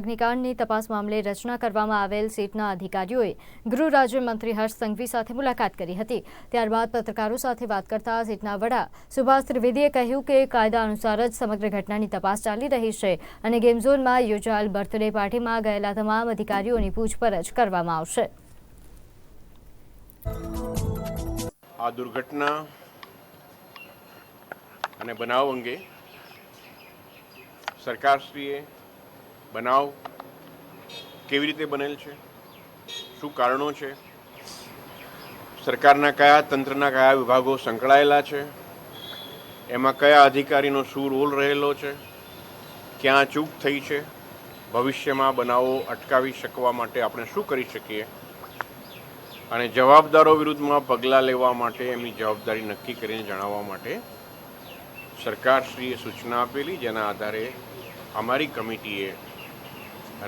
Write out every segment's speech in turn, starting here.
અગ્નિકાંડની તપાસ મામલે રચના કરવામાં આવેલ સીટના અધિકારીઓએ ગૃહ રાજ્યમંત્રી હર્ષ સંઘવી સાથે મુલાકાત કરી હતી. ત્યારબાદ પત્રકારો સાથે વાત કરતા સીટના વડા સુભાષ ત્રિવેદીએ કહ્યું કે કાયદા અનુસાર જ સમગ્ર ઘટનાની તપાસ ચાલી રહી છે અને ગેમઝોનમાં યોજાયેલ બર્થડે પાર્ટીમાં ગયેલા તમામ અધિકારીઓની પૂછપરછ કરવામાં આવશે. આ દુર્ઘટના અને બનાવ અંગે સરકારશ્રીએ બનાવ કેવી રીતે બનેલ છે? શું કારણો છે? સરકારના કયા તંત્રના કયા વિભાગો સંકળાયેલા છે? એમાં કયા અધિકારીનો શું રોલ રહેલો છે? ક્યાં ચૂક થઈ છે? ભવિષ્યમાં બનાવો અટકાવી શકવા માટે આપણે શું કરી શકીએ? અને જવાબદારો વિરુદ્ધમાં પગલાં લેવા માટે, એમની જવાબદારી નક્કી કરીને જણાવવા માટે સરકારશ્રીએ સૂચના આપેલી, જેના આધારે અમારી કમિટીએ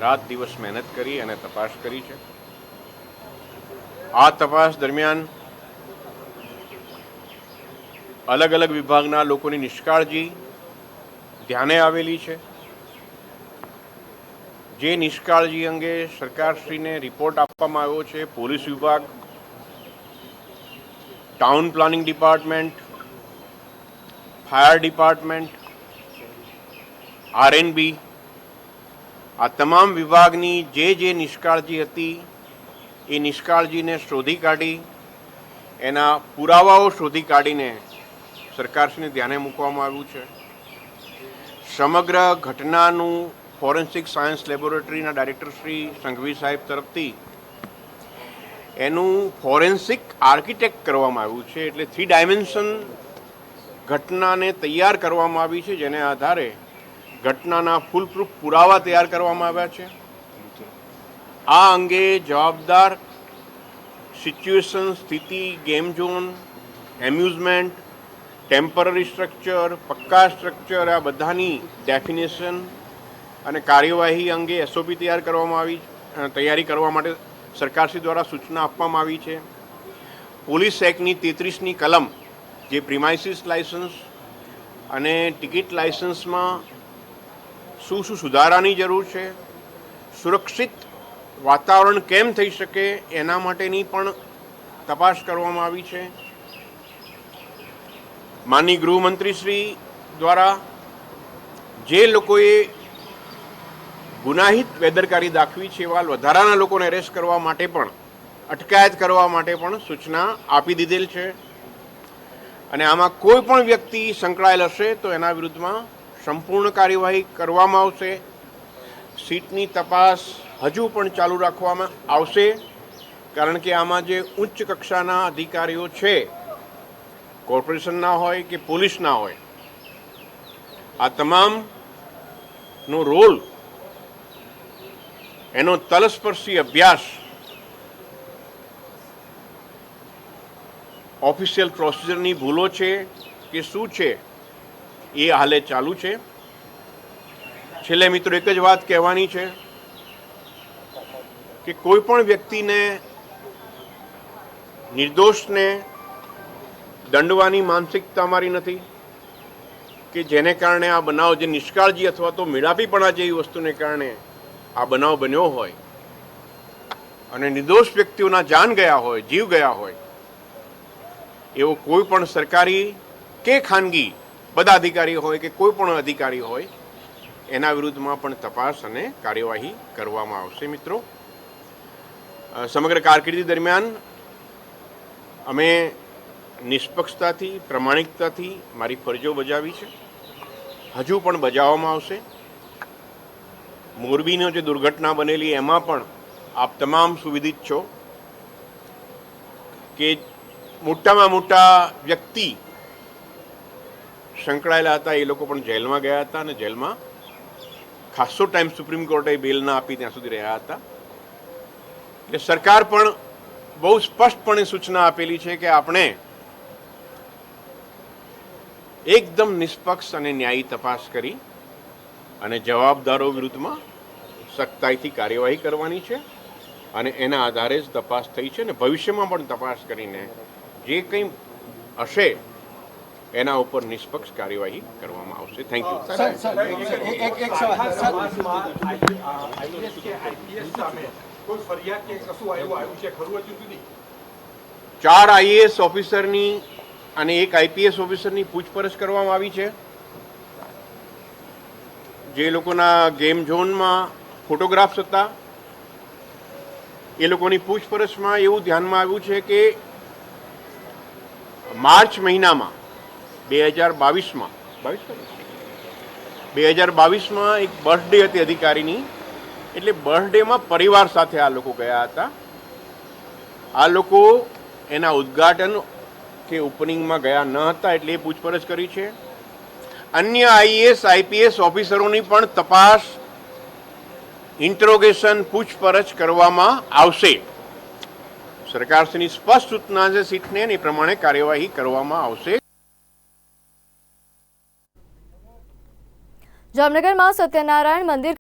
રાત દિવસ મહેનત કરી અને તપાસ કરી છે. આ તપાસ દરમિયાન અલગ અલગ વિભાગના લોકોની નિષ્કાળજી ધ્યાને આવેલી છે. જે નિષ્કાળજી અંગે સરકારશ્રીને રિપોર્ટ આપવામાં આવ્યો છે, પોલીસ વિભાગ, town planning department, fire department, RNB આ તમામ વિભાગની જે જે નિષ્કાળજી હતી, એ નિષ્કાળજીને શોધી કાઢી, એના પુરાવાઓ શોધી કાઢીને સરકારશ્રીને ધ્યાને મૂકવામાં આવ્યું છે. સમગ્ર ઘટનાનું ફોરેન્સિક સાયન્સ લેબોરેટરીના ડાયરેક્ટર શ્રી સંઘવી સાહેબ તરફથી એનું ફોરેન્સિક આર્કિટેક્ટ કરવામાં આવ્યું છે. એટલે થ્રી ડાયમેન્શન ઘટનાને તૈયાર કરવામાં આવી છે, જેને આધારે ઘટનાના ફૂલપ્રૂફ પુરાવા તૈયાર કરવામાં આવ્યા છે. આ અંગે જવાબદાર સિચ્યુએશન, સ્થિતિ, game zone, amusement, temporary structure, પક્કા structure, આ બધાની ડેફિનેશન અને કાર્યવાહી અંગે એસઓપી તૈયાર કરવામાં આવી તૈયારી કરવા માટે સરકારશ્રી દ્વારા સૂચના આપવામાં આવી છે. પોલીસ એક્ટની તેત્રીસની કલમ, જે પ્રિમાઇસિસ લાયસન્સ અને ટિકિટ લાયસન્સમાં શું શું સુધારાની જરૂર છે? સુરક્ષિત વાતાવરણ કેમ થઈ શકે? એના માટેની પણ તપાસ કરવામાં આવી છે. માનની ગૃહમંત્રીશ્રી દ્વારા જે લોકોએ ગુનાહિત બેદરકારી દાખવી છે એવા વધારાના લોકોને એરેસ્ટ કરવા માટે પણ, અટકાયત કરવા માટે પણ સૂચના આપી દીધેલ છે. અને આમાં કોઈ પણ વ્યક્તિ સંકળાયેલ હશે તો એના વિરુદ્ધમાં સંપૂર્ણ કાર્યવાહી કરવામાં આવશે. સીટની તપાસ હજુ પણ ચાલુ રાખવામાં આવશે, કારણ કે આમાં જે ઉચ્ચ કક્ષાના અધિકારીઓ છે કોર્પોરેશનના હોય કે પોલીસના હોય, આ તમામનો રોલ, એનો તલસ્પર્શી અભ્યાસ ઓફિશિયલ પ્રોસિજરની ભૂલો છે કે શું છે એ હાલે ચાલુ છે. છેલ્લે મિત્રો એક જ વાત કહેવાની છે કે કોઈ પણ વ્યક્તિને નિર્દોષને દંડવાની માનસિકતા મારી નથી કે જેને કારણે આ બનાવ જે નિષ્કાળજી અથવા તો મેળાપીપણા જેવી વસ્તુને કારણે આ બનાવ બન્યો હોય અને નિર્દોષ વ્યક્તિઓના જાન ગયા હોય, જીવ ગયા હોય, એવો કોઈ પણ સરકારી કે ખાનગી બધા અધિકારી હોય કે કોઈ પણ અધિકારી હોય, એના વિરુદ્ધમાં પણ તપાસ અને કાર્યવાહી કરવામાં આવશે મિત્રો. સમગ્ર કારકિર્દી દરમિયાન અમે નિષ્પક્ષતાથી, પ્રમાણિકતાથી મારી ફરજો બજાવી છે. હજુ પણ બજાવવામાં આવશે. મોરબીનો જે દુર્ઘટના બનેલી એમાં પણ આપ તમામ સુવિધિત છો કે મોટામાં મોટા વ્યક્તિ સંકળાયેલા હતા, એ લોકો પણ જેલમાં ગયા હતા અને જેલમાં ખાસો ટાઈમ સુપ્રીમ કોર્ટે બેલ ના આપી ત્યાં સુધી રહ્યા હતા. એટલે સરકાર પણ બહુ સ્પષ્ટપણે સૂચના આપેલી છે કે આપણે એકદમ નિષ્પક્ષ અને ન્યાયી તપાસ કરી અને જવાબદારો વિરુદ્ધમાં સખ્તાઈથી કાર્યવાહી કરવાની છે અને એના આધારે જ તપાસ થઈ છે અને ભવિષ્યમાં પણ તપાસ કરીને જે કંઈ હશે એના ઉપર નિષ્પક્ષ કાર્યવાહી કરવામાં આવશે. થેન્ક યુ સર સર એક એક સવાલ સર આઈએએસ કે આઈપીએસ સામે કોઈ ફરિયાદ કે કશું આવ્યું આવ્યું છે? ખરું હજુ સુધી? ચાર આઈએએસ ઓફિસરની અને એક આઈપીએસ ઓફિસરની પૂછપરછ કરવામાં આવી છે. જે લોકોના ગેમ ઝોનમાં ફોટોગ્રાફ્સ હતા. એ લોકોની પૂછપરછમાં એવું ધ્યાનમાં આવ્યું છે કે માર્ચ મહિનામાં બે હજાર બાવીસમાં. બાવીસ બે હજાર બાવીસમાં એક બર્થડે હતી અધિકારીની. એટલે બર્થડેમાં પરિવાર સાથે આ લોકો ગયા હતા. આ લોકો એના ઉદ્ઘાટન કે ઓપનિંગમાં ગયા ન હતા એટલે એ પૂછપરછ કરી છે. અન્ય આઈએએસ, આઈપીએસ ઓફિસરોની પણ તપાસ ઇન્ટ્રોગેશન પૂછપરછ કરવામાં આવશે. સરકારશ્રીની સ્પષ્ટ સૂચના છે સીટને એ પ્રમાણે કાર્યવાહી કરવામાં આવશે. જામનગરમાં સત્યનારાયણ મંદિર